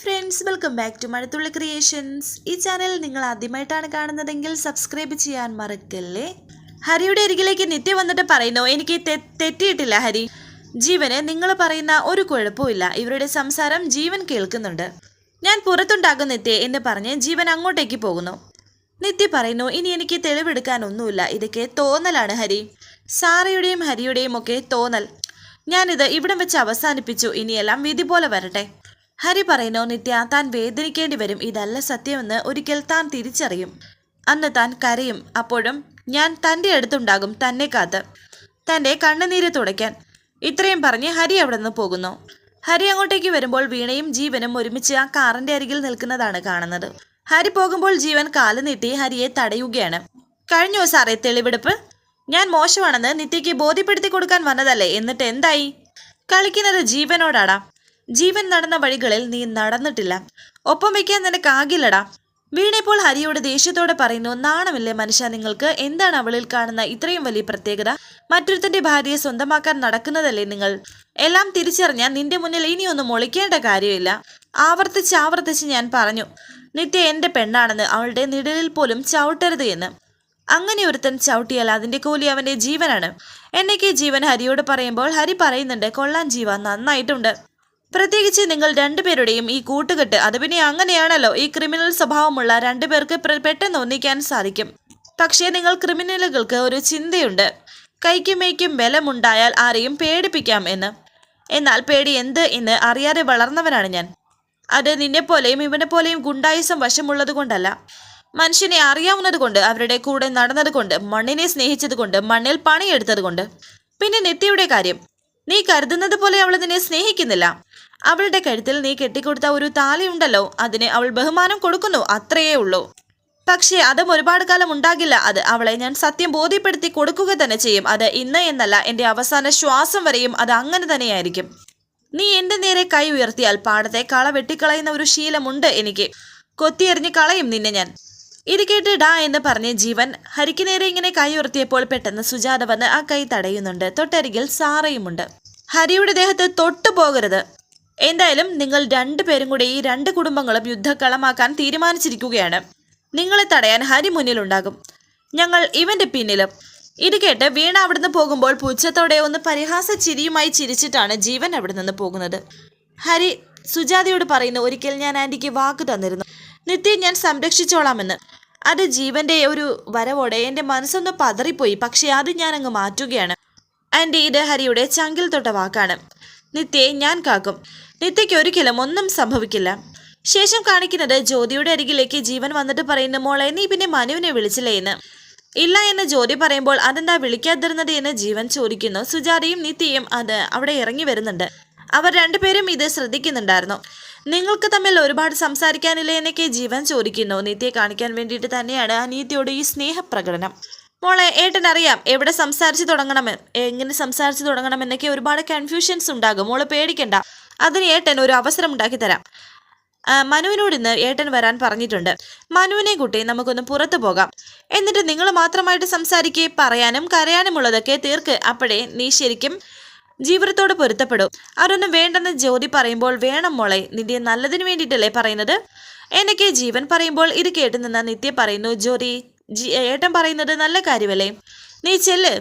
Friends welcome back to Mazhathulli creations ഈ channel നിങ്ങൾ ആദ്യമായിട്ടാണ് കാണുന്നതെങ്കിൽ സബ്സ്ക്രൈബ് ചെയ്യാൻ മറക്കല്ലേ? ഹരിയുടെ അരികിലേക്ക് നിത്യ വന്നിട്ട് പറയുന്നു എനിക്ക് തെറ്റിയിട്ടില്ല ഹരി. ജീവന് നിങ്ങൾ പറയുന്ന ഒരു കുഴപ്പമില്ല ഇവരുടെ സംസാരം ജീവൻ കേൾക്കുന്നുണ്ട്. ഞാൻ പുറത്തുണ്ടാകും നിത്യ എന്ന് പറഞ്ഞ് ജീവൻ അങ്ങോട്ടേക്ക് പോകുന്നു. നിത്യ പറയുന്നു ഇനി എനിക്ക് തെളിവെടുക്കാനൊന്നുമില്ല ഇതൊക്കെ തോന്നലാണ് ഹരി. സാറയുടെയും ഹരിയുടെയും ഒക്കെ തോന്നൽ. ഞാനിത് ഇവിടം വെച്ച് അവസാനിപ്പിച്ചു. ഇനിയെല്ലാം വിധി പോലെ വരട്ടെ. ഹരി പറയുന്നു നിത്യ താൻ വേദനിക്കേണ്ടി വരും. ഇതല്ല സത്യമെന്ന് ഒരിക്കൽ താൻ തിരിച്ചറിയും. അന്ന് താൻ കരയും. അപ്പോഴും ഞാൻ തന്റെ അടുത്തുണ്ടാകും തന്നെ കാത്ത്. തന്റെ കണ്ണുനീര് തുടയ്ക്കാൻ. ഇത്രയും പറഞ്ഞ് ഹരി അവിടെ നിന്ന് പോകുന്നു. ഹരി അങ്ങോട്ടേക്ക് വരുമ്പോൾ വീണയും ജീവനും ഒരുമിച്ച് ആ കാറിന്റെ അരികിൽ നിൽക്കുന്നതാണ് കാണുന്നത്. ഹരി പോകുമ്പോൾ ജീവൻ കാൽ നീട്ടി ഹരിയെ തടയുകയാണ്. കഴിഞ്ഞോ സാറേ തെളിവെടുപ്പ്? ഞാൻ മോശമാണെന്ന് നിത്യയ്ക്ക് ബോധ്യപ്പെടുത്തി കൊടുക്കാൻ വന്നതല്ലേ? എന്നിട്ട് എന്തായി? കളിക്കുന്നത് ജീവനോടാടാ. ജീവൻ നടന്ന വഴികളിൽ നീ നടന്നിട്ടില്ല. ഒപ്പം വയ്ക്കാൻ നിനക്കാകില്ലടാ വീണിപ്പോൾ ഹരിയോട് ദേഷ്യത്തോടെ പറയുന്നു നാണമില്ലേ മനുഷ്യ നിങ്ങൾക്ക് എന്താണ് അവളിൽ കാണുന്ന ഇത്രയും വലിയ പ്രത്യേകത? മറ്റൊരുത്തന്റെ ഭാര്യയെ സ്വന്തമാക്കാൻ നടക്കുന്നതല്ലേ നിങ്ങൾ? എല്ലാം തിരിച്ചറിഞ്ഞാൽ നിന്റെ മുന്നിൽ ഇനിയൊന്നും ഒളിക്കേണ്ട കാര്യമില്ല. ആവർത്തിച്ച് ആവർത്തിച്ച് ഞാൻ പറഞ്ഞു നിത്യ എന്റെ പെണ്ണാണെന്ന് അവളുടെ നിഴലിൽ പോലും ചവിട്ടരുത് എന്ന്. അങ്ങനെ ഒരുത്തൻ ചവിട്ടിയാൽ അതിന്റെ കൂലി അവന്റെ ജീവനാണ്. എന്നൊക്കെ ജീവൻ ഹരിയോട് പറയുമ്പോൾ ഹരി പറയുന്നുണ്ട് കൊള്ളാൻ ജീവ നന്നായിട്ടുണ്ട്. പ്രത്യേകിച്ച് നിങ്ങൾ രണ്ടുപേരുടെയും ഈ കൂട്ടുകെട്ട് അത് പിന്നെ അങ്ങനെയാണല്ലോ ഈ ക്രിമിനൽ സ്വഭാവമുള്ള രണ്ടുപേർക്ക് പെട്ടെന്ന് ഒന്നിക്കാൻ സാധിക്കും. പക്ഷേ നിങ്ങൾ ക്രിമിനലുകൾക്ക് ഒരു ചിന്തയുണ്ട്. കൈക്കുമേക്കും ബലമുണ്ടായാൽ ആരെയും പേടിപ്പിക്കാം എന്ന്. എന്നാൽ പേടി എന്ത് എന്ന് അറിയാതെ വളർന്നവനാണ് ഞാൻ. അത് നിന്നെപ്പോലെയും ഇവനെ പോലെയും ഗുണ്ടായുസം വശമുള്ളത് കൊണ്ടല്ല മനുഷ്യനെ അറിയാവുന്നത് കൊണ്ട് അവരുടെ കൂടെ നടന്നത് കൊണ്ട് മണ്ണിനെ സ്നേഹിച്ചത് കൊണ്ട് മണ്ണിൽ പണിയെടുത്തത് കൊണ്ട് പിന്നെ നിത്യയുടെ കാര്യം. നീ കരുതുന്നത് പോലെ അവൾ നിന്നെ സ്നേഹിക്കുന്നില്ല. അവളുടെ കഴുത്തിൽ നീ കെട്ടിക്കൊടുത്ത ഒരു താലിയുണ്ടല്ലോ അതിന് അവൾ ബഹുമാനം കൊടുക്കുന്നു. അത്രയേ ഉള്ളൂ. പക്ഷേ അതും ഒരുപാട് കാലം ഉണ്ടാകില്ല. അത് അവളെ ഞാൻ സത്യം ബോധ്യപ്പെടുത്തി കൊടുക്കുക തന്നെ ചെയ്യും. അത് ഇന്ന് എന്നല്ല എന്റെ അവസാന ശ്വാസം വരെയും അത് അങ്ങനെ തന്നെയായിരിക്കും. നീ എന്റെ നേരെ കൈ ഉയർത്തിയാൽ പാടത്തെ കള വെട്ടിക്കളയുന്ന ഒരു ശീലമുണ്ട് എനിക്ക്. കൊത്തിയെറിഞ്ഞ് കളയും നിന്നെ ഞാൻ. ഇത് കേട്ട് ഡാ എന്ന് പറഞ്ഞ് ജീവൻ ഹരിക്ക് നേരെ ഇങ്ങനെ കൈ ഉയർത്തിയപ്പോൾ പെട്ടെന്ന് സുജാത വന്ന് ആ കൈ തടയുന്നുണ്ട്. തൊട്ടരികിൽ സാറയുമുണ്ട്. ഹരിയുടെ ദേഹത്ത് തൊട്ടു പോകരുത് എന്തായാലും നിങ്ങൾ രണ്ടുപേരും കൂടെ ഈ രണ്ട് കുടുംബങ്ങളും യുദ്ധക്കളമാക്കാൻ തീരുമാനിച്ചിരിക്കുകയാണ്. നിങ്ങളെ തടയാൻ ഹരി മുന്നിലുണ്ടാകും. ഞങ്ങൾ ഇവന്റെ പിന്നിലും. ഇത് കേട്ട് വീണ അവിടുന്ന് പോകുമ്പോൾ പുച്ഛത്തോടെ ഒന്ന് പരിഹാസ ചിരിയുമായി ചിരിച്ചിട്ടാണ് ജീവൻ അവിടെ നിന്ന് പോകുന്നത്. ഹരി സുജാതയോട് പറയുന്നു ഒരിക്കൽ ഞാൻ ആന്റിക്ക് വാക്ക് തന്നിരുന്നു. നിത്യം ഞാൻ സംരക്ഷിച്ചോളാമെന്ന്. അത് ജീവന്റെ ഒരു വരവോടെ എന്റെ മനസ്സൊന്ന് പതറിപ്പോയി. പക്ഷേ അത് ഞാൻ അങ്ങ് മാറ്റുകയാണ്. ആന്റി ഇത് ഹരിയുടെ ചങ്കിൽ തൊട്ട വാക്കാണ്. നിത്യയെ ഞാൻ കാക്കും. നിത്യയ്ക്ക് ഒരിക്കലും ഒന്നും സംഭവിക്കില്ല. ശേഷം കാണിക്കുന്നത് ജ്യോതിയുടെ അരികിലേക്ക് ജീവൻ വന്നിട്ട് പറയുന്ന മോളെ നീ പിന്നെ മനുവിനെ വിളിച്ചില്ലേ എന്ന്? ഇല്ല എന്ന് ജ്യോതി പറയുമ്പോൾ അതെന്താ വിളിക്കാതിരുന്നത് എന്ന് ജീവൻ ചോദിക്കുന്നു. സുജാതയും നിത്യയും അത് അവിടെ ഇറങ്ങി വരുന്നുണ്ട്. അവർ രണ്ടുപേരും ഇത് ശ്രദ്ധിക്കുന്നുണ്ടായിരുന്നു. നിങ്ങൾക്ക് തമ്മിൽ ഒരുപാട് സംസാരിക്കാനില്ല എന്നൊക്കെ ജീവൻ ചോദിക്കുന്നു. നിത്യയെ കാണിക്കാൻ വേണ്ടിയിട്ട് തന്നെയാണ് അനീതിയോട് ഈ സ്നേഹപ്രകടനം. മോളെ ഏട്ടൻ അറിയാം. എവിടെ സംസാരിച്ച് തുടങ്ങണമെന്ന് എങ്ങനെ സംസാരിച്ച് തുടങ്ങണമെന്നൊക്കെ ഒരുപാട് കൺഫ്യൂഷൻസ് ഉണ്ടാകും. മോൾ പേടിക്കണ്ട. അതിന് ഏട്ടൻ ഒരു അവസരം ഉണ്ടാക്കി തരാം. മനുവിനോട് ഇന്ന് ഏട്ടൻ വരാൻ പറഞ്ഞിട്ടുണ്ട്. മനുവിനെ കുട്ടി നമുക്കൊന്ന് പുറത്തു പോകാം. എന്നിട്ട് നിങ്ങൾ മാത്രമായിട്ട് സംസാരിക്കേ പറയാനും കരയാനുമുള്ളതൊക്കെ തീർക്ക് അപ്പോഴേ നീ ശരിക്കും ജീവിതത്തോട് പൊരുത്തപ്പെടും. അവരൊന്നും വേണ്ടെന്ന് ജ്യോതി പറയുമ്പോൾ വേണം മോളെ നിന്റെ നല്ലതിന് വേണ്ടിയിട്ടല്ലേ പറയുന്നത്? എനിക്ക് ജീവൻ പറയുമ്പോൾ ഇത് കേട്ടു നിത്യ പറയുന്നു ജ്യോതി ഏട്ടൻ പറയുന്നത് നല്ല കാര്യമല്ലേ? നീ ചെല്ല്.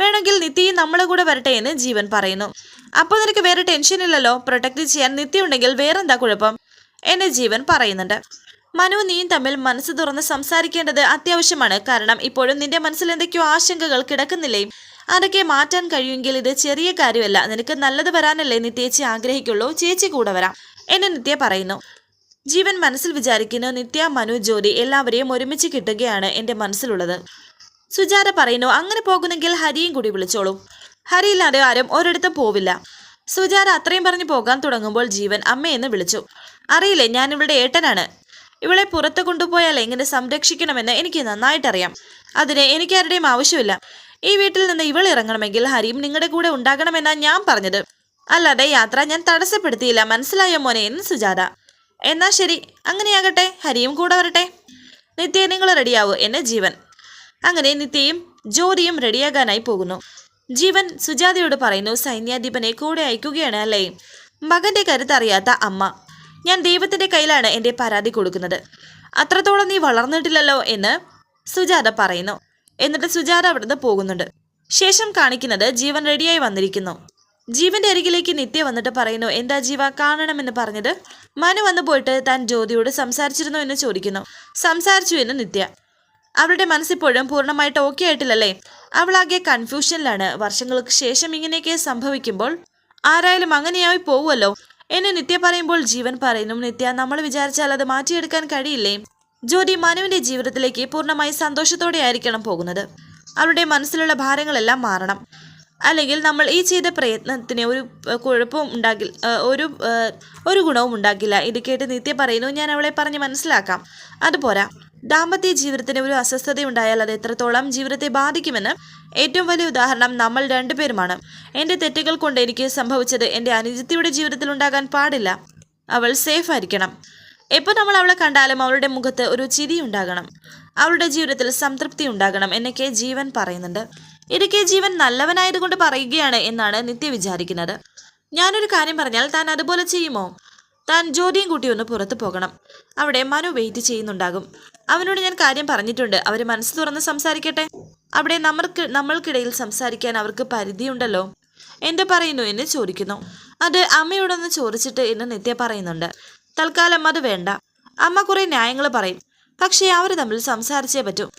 വേണമെങ്കിൽ നിത്യയും നമ്മളെ കൂടെ വരട്ടെ എന്ന് ജീവൻ പറയുന്നു. അപ്പോൾ നിനക്ക് വേറെ ടെൻഷൻ ഇല്ലല്ലോ? പ്രൊട്ടക്ട് ചെയ്യാൻ നിത്യ ഉണ്ടെങ്കിൽ വേറെന്താ കുഴപ്പം? എന്ന് ജീവൻ പറയുന്നുണ്ട്. മനു നീയും തമ്മിൽ മനസ്സ് തുറന്ന് സംസാരിക്കേണ്ടത് അത്യാവശ്യമാണ്. കാരണം ഇപ്പോഴും നിന്റെ മനസ്സിൽ എന്തൊക്കെയോ ആശങ്കകൾ കിടക്കുന്നില്ലേ? അതൊക്കെ മാറ്റാൻ കഴിയുമെങ്കിൽ ഇത് ചെറിയ കാര്യമല്ല. നിനക്ക് നല്ലത് വരാനല്ലേ നിത്യേച്ചി ആഗ്രഹിക്കുള്ളൂ. ചേച്ചി കൂടെ വരാം. എന്ന് നിത്യ പറയുന്നു. ജീവൻ മനസ്സിൽ വിചാരിക്കുന്നു നിത്യ മനു ജ്യോതി എല്ലാവരെയും ഒരുമിച്ച് കിട്ടുകയാണ് എന്റെ മനസ്സിലുള്ളത്. സുജാത പറയുന്നു അങ്ങനെ പോകുന്നെങ്കിൽ ഹരിയും കൂടി വിളിച്ചോളൂ. ഹരിയില്ലാതെ ആരും ഒരിടത്തും പോവില്ല. സുജാത അത്രയും പറഞ്ഞു പോകാൻ തുടങ്ങുമ്പോൾ ജീവൻ അമ്മയെന്ന് വിളിച്ചു. അറിയില്ലേ ഞാൻ ഇവളുടെ ഏട്ടനാണ്. ഇവളെ പുറത്ത് കൊണ്ടുപോയാൽ എങ്ങനെ സംരക്ഷിക്കണമെന്ന് എനിക്ക് നന്നായിട്ടറിയാം. അതിന് എനിക്കാരുടെയും ആവശ്യമില്ല. ഈ വീട്ടിൽ നിന്ന് ഇവൾ ഇറങ്ങണമെങ്കിൽ ഹരിയും നിങ്ങളുടെ കൂടെ ഉണ്ടാകണമെന്നാണ് ഞാൻ പറഞ്ഞത്. അല്ലാതെ യാത്ര ഞാൻ തടസ്സപ്പെടുത്തിയില്ല. മനസ്സിലായോ മോനെ? എന്ന് സുജാത. എന്നാ ശരി. അങ്ങനെയാകട്ടെ. ഹരിയും കൂടെ വരട്ടെ. നിത്യ നിങ്ങൾ റെഡിയാവൂ എന്നെ ജീവൻ. അങ്ങനെ നിത്യയും ജ്യോതിയും റെഡിയാകാനായി പോകുന്നു. ജീവൻ സുജാതയോട് പറയുന്നു സൈന്യാധിപനെ കൂടെ അയക്കുകയാണ് അല്ലേ? മകന്റെ കരുത്തറിയാത്ത അമ്മ ഞാൻ ദൈവത്തിന്റെ കയ്യിലാണ് എന്റെ പരാതി കൊടുക്കുന്നത്. അത്രത്തോളം നീ വളർന്നിട്ടില്ലല്ലോ എന്ന് സുജാത പറയുന്നു. എന്നിട്ട് സുജാത അവിടുന്ന് പോകുന്നുണ്ട്. ശേഷം കാണിക്കുന്നത് ജീവൻ റെഡിയായി വന്നിരിക്കുന്നു. ജീവന്റെ അരികിലേക്ക് നിത്യ വന്നിട്ട് പറയുന്നു എന്താ ജീവ കാണണമെന്ന് പറഞ്ഞത്? മനു വന്നു പോയിട്ട് താൻ ജ്യോതിയോട് സംസാരിച്ചിരുന്നു എന്ന് ചോദിക്കുന്നു. സംസാരിച്ചു എന്ന് നിത്യ. അവളുടെ മനസ്സിപ്പോഴും പൂർണമായിട്ട് ഓക്കെ ആയിട്ടില്ലല്ലേ? അവളാകെ കൺഫ്യൂഷനിലാണ് വർഷങ്ങൾക്ക് ശേഷം ഇങ്ങനെയൊക്കെ സംഭവിക്കുമ്പോൾ ആരായാലും അങ്ങനെയായി പോവുമല്ലോ. എന്നെ നിത്യ പറയുമ്പോൾ ജീവൻ പറയുന്നു. നിത്യ നമ്മൾ വിചാരിച്ചാൽ അത് മാറ്റിയെടുക്കാൻ കഴിയില്ലേ? ജ്യോതി മനുവിന്റെ ജീവിതത്തിലേക്ക് പൂർണമായി സന്തോഷത്തോടെ ആയിരിക്കണം പോകുന്നത്. അവളുടെ മനസ്സിലുള്ള ഭാരങ്ങളെല്ലാം മാറണം. അല്ലെങ്കിൽ നമ്മൾ ഈ ചെയ്ത പ്രയത്നത്തിന് ഒരു കുഴപ്പവും ഉണ്ടാകി ഒരു ഒരു ഗുണവും ഉണ്ടാക്കില്ല ഇത് കേട്ട് നിത്യ പറയുന്നു ഞാൻ അവളെ പറഞ്ഞ് മനസ്സിലാക്കാം. അതുപോരാ ദാമ്പത്യ ജീവിതത്തിന് ഒരു അസ്വസ്ഥത ഉണ്ടായാൽ അത് എത്രത്തോളം ജീവിതത്തെ ബാധിക്കുമെന്ന് ഏറ്റവും വലിയ ഉദാഹരണം നമ്മൾ രണ്ടുപേരുമാണ്. എന്റെ തെറ്റുകൾ കൊണ്ട് എനിക്ക് സംഭവിച്ചത് എന്റെ അനുജിത്തിയുടെ ജീവിതത്തിൽ ഉണ്ടാകാൻ പാടില്ല. അവൾ സേഫ് ആയിരിക്കണം. എപ്പോൾ നമ്മൾ അവളെ കണ്ടാലും അവളുടെ മുഖത്ത് ഒരു ചിരി ഉണ്ടാകണം. അവളുടെ ജീവിതത്തിൽ സംതൃപ്തി ഉണ്ടാകണം എന്നൊക്കെ ജീവൻ പറയുന്നുണ്ട്. ഇടയ്ക്ക് ജീവൻ നല്ലവനായതുകൊണ്ട് പറയുകയാണ് എന്നാണ് നിത്യ വിചാരിക്കുന്നത്. ഞാനൊരു കാര്യം പറഞ്ഞാൽ താൻ അതുപോലെ ചെയ്യുമോ? താൻ ജ്യോതിയും കൂട്ടി ഒന്ന് പുറത്തു പോകണം. അവിടെ മനു വെയിറ്റ് ചെയ്യുന്നുണ്ടാകും. അവനോട് ഞാൻ കാര്യം പറഞ്ഞിട്ടുണ്ട്. അവർ മനസ്സ് തുറന്ന് സംസാരിക്കട്ടെ? അവിടെ നമ്മൾക്ക് നമ്മൾക്കിടയിൽ സംസാരിക്കാൻ അവർക്ക് പരിധിയുണ്ടല്ലോ? എന്ത് പറയുന്നു എന്ന് ചോദിക്കുന്നു. അത് അമ്മയോടൊന്ന് ചോദിച്ചിട്ട് എന്ന് നിത്യ പറയുന്നുണ്ട്. തൽക്കാലം അത് വേണ്ട. അമ്മ കുറെ ന്യായങ്ങൾ പറയും. പക്ഷേ അവർ തമ്മിൽ സംസാരിച്ചേ പറ്റൂ.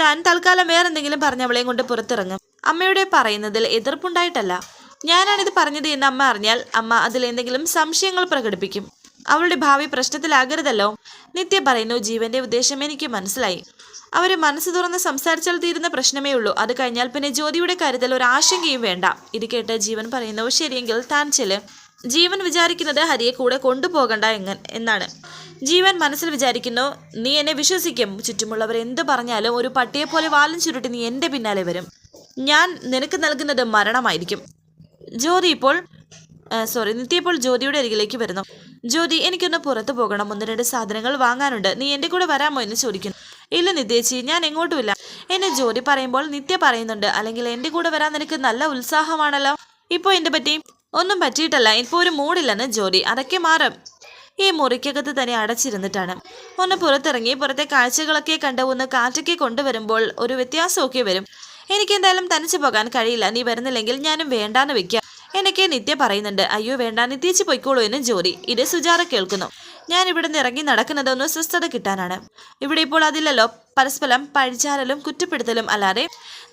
താൻ തൽക്കാലം വേറെന്തെങ്കിലും പറഞ്ഞവളെയും കൊണ്ട് പുറത്തിറങ്ങും. അമ്മയുടെ പറയുന്നതിൽ എതിർപ്പുണ്ടായിട്ടല്ല. ഞാനാണിത് പറഞ്ഞത് എന്ന് അമ്മ അറിഞ്ഞാൽ അമ്മ അതിൽ എന്തെങ്കിലും സംശയങ്ങൾ പ്രകടിപ്പിക്കും. അവളുടെ ഭാവി പ്രശ്നത്തിലാകരുതല്ലോ. നിത്യ പറയുന്നു ജീവന്റെ ഉദ്ദേശം എനിക്ക് മനസ്സിലായി. അവർ മനസ്സ് തുറന്ന് സംസാരിച്ചാൽ തീരുന്ന പ്രശ്നമേ ഉള്ളൂ. അത് കഴിഞ്ഞാൽ പിന്നെ ജ്യോതിയുടെ കാര്യത്തിൽ ഒരു ആശങ്കയും വേണ്ട. ഇത് കേട്ട് ജീവൻ പറയുന്നു ശരിയെങ്കിൽ താൻ ചെൽ ജീവൻ വിചാരിക്കുന്നത് ഹരിയെ കൂടെ കൊണ്ടുപോകണ്ട എങ്ങ എന്നാണ്. ജീവൻ മനസ്സിൽ വിചാരിക്കുന്നു നീ എന്നെ വിശ്വസിക്കും. ചുറ്റുമുള്ളവർ എന്ത് പറഞ്ഞാലും ഒരു പട്ടിയെ പോലെ വാലും ചുരുട്ടി നീ എന്റെ പിന്നാലെ വരും. ഞാൻ നിനക്ക് നൽകുന്നത് മരണമായിരിക്കും. ജ്യോതി ഇപ്പോൾ സോറി നിത്യ ഇപ്പോൾ ജ്യോതിയുടെ അരികിലേക്ക് വരുന്നു. ജ്യോതി എനിക്കൊന്ന് പുറത്തു പോകണം. ഒന്ന് രണ്ട് സാധനങ്ങൾ വാങ്ങാനുണ്ട്. നീ എന്റെ കൂടെ വരാമോ എന്ന് ചോദിക്കുന്നു. ഇല്ല നിത്യേച്ചി ഞാൻ എങ്ങോട്ടുമില്ല. എന്നെ ജ്യോതി പറയുമ്പോൾ നിത്യ പറയുന്നുണ്ട്. അല്ലെങ്കിൽ എന്റെ കൂടെ വരാൻ നിനക്ക് നല്ല ഉത്സാഹമാണല്ലോ. ഇപ്പോൾ എന്റെ പറ്റി? ഒന്നും പറ്റിയിട്ടല്ല. ഇപ്പോൾ ഒരു മൂടില്ലെന്ന് ജ്യോതി. അതൊക്കെ മാറും. ഈ മുറിക്കകത്ത് തന്നെ അടച്ചിരുന്നിട്ടാണ്. ഒന്ന് പുറത്തിറങ്ങി പുറത്തെ കാഴ്ചകളൊക്കെ കണ്ട് ഒന്ന് കാറ്റൊക്കെ കൊണ്ടുവരുമ്പോൾ ഒരു വ്യത്യാസമൊക്കെ വരും. എനിക്കെന്തായാലും തനിച്ചു പോകാൻ കഴിയില്ല. നീ വരുന്നില്ലെങ്കിൽ ഞാനും വേണ്ടാന്ന് വെക്കാം. എനിക്ക് നിത്യ പറയുന്നുണ്ട് അയ്യോ വേണ്ട നിത്യേച്ചി പൊയ്ക്കോളൂ എന്ന് ജോലി. ഇത് സുജാറ കേൾക്കുന്നു. ഞാൻ ഇവിടുന്ന് ഇറങ്ങി നടക്കുന്നത് ഒന്ന് സ്വസ്ഥത കിട്ടാനാണ്. ഇവിടെ ഇപ്പോൾ അതില്ലല്ലോ. പരസ്പരം പഴിച്ചാരലും കുറ്റപ്പെടുത്തലും അല്ലാതെ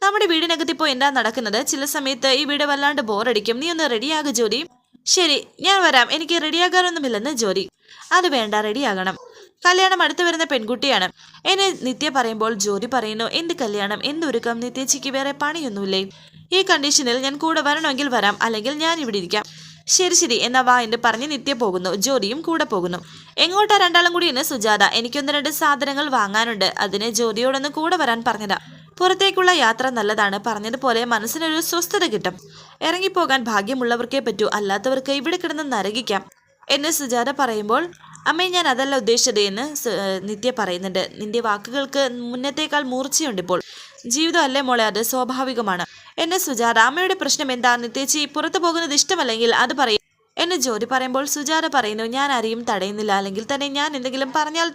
നമ്മുടെ വീടിനകത്ത് ഇപ്പോൾ എന്താ നടക്കുന്നത്? ചില സമയത്ത് ഈ വീട് വല്ലാണ്ട് ബോറടിക്കും. നീ ഒന്ന് റെഡിയാകും ജോലി. ശരി ഞാൻ വരാം. എനിക്ക് റെഡിയാകാനൊന്നുമില്ലെന്ന് ജോലി. അത് വേണ്ട റെഡിയാകണം. കല്യാണം അടുത്ത് വരുന്ന പെൺകുട്ടിയാണ്. എന്നെ നിത്യ പറയുമ്പോൾ ജോലി പറയുന്നു. എന്ത് കല്യാണം? എന്തൊരുക്കം? നിത്യച്ചിക്ക് വേറെ പണിയൊന്നുമില്ലേ? ഈ കണ്ടീഷനിൽ ഞാൻ കൂടെ വരണമെങ്കിൽ വരാം. അല്ലെങ്കിൽ ഞാൻ ഇവിടെ ഇരിക്കാം. ശരി ശരി. എന്നാ വാ എന്ന് പറഞ്ഞ് നിത്യ പോകുന്നു. ജോലിയും കൂടെ പോകുന്നു. എങ്ങോട്ടാ രണ്ടാളും കൂടി എന്ന് സുജാത എനിക്കൊന്ന് രണ്ട് സാധനങ്ങൾ വാങ്ങാനുണ്ട്. അതിന് ജോലിയോടൊന്ന് കൂടെ വരാൻ പറഞ്ഞതാ. പുറത്തേക്കുള്ള യാത്ര നല്ലതാണ്. പറഞ്ഞതുപോലെ മനസ്സിനൊരു സ്വസ്ഥത കിട്ടും. ഇറങ്ങിപ്പോകാൻ ഭാഗ്യമുള്ളവർക്കേ പറ്റൂ. അല്ലാത്തവർക്ക് ഇവിടെ കിടന്ന് നരകിക്കാം. എന്ന് സുജാത പറയുമ്പോൾ അമ്മേ ഞാൻ അതല്ല ഉദ്ദേശിച്ചത് എന്ന് നിത്യ പറയുന്നുണ്ട്. നിന്റെ വാക്കുകൾക്ക് മുന്നത്തേക്കാൾ മൂർച്ചയുണ്ട് ഇപ്പോൾ. ജീവിതം അല്ലേ മോളെ? അത് സ്വാഭാവികമാണ്. എന്നെ സുജാത അമ്മയുടെ പ്രശ്നം എന്താ? നിത്യേച്ചി പുറത്തു പോകുന്നത് ഇഷ്ടമല്ലെങ്കിൽ അത് പറയും. എന്ന് ജോലി പറയുമ്പോൾ സുജാത പറയുന്നു ഞാൻ ആരെയും തടയുന്നില്ല. അല്ലെങ്കിൽ തന്നെ ഞാൻ എന്തെങ്കിലും പറഞ്ഞാൽ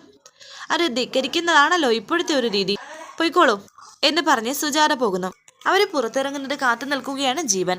അത് ധിക്കരിക്കുന്നതാണല്ലോ ഇപ്പോഴത്തെ ഒരു രീതി. പൊയ്ക്കോളൂ എന്ന് പറഞ്ഞ് സുജാത പോകുന്നു. അവർ പുറത്തിറങ്ങുന്നത് കാത്തു നിൽക്കുകയാണ് ജീവൻ.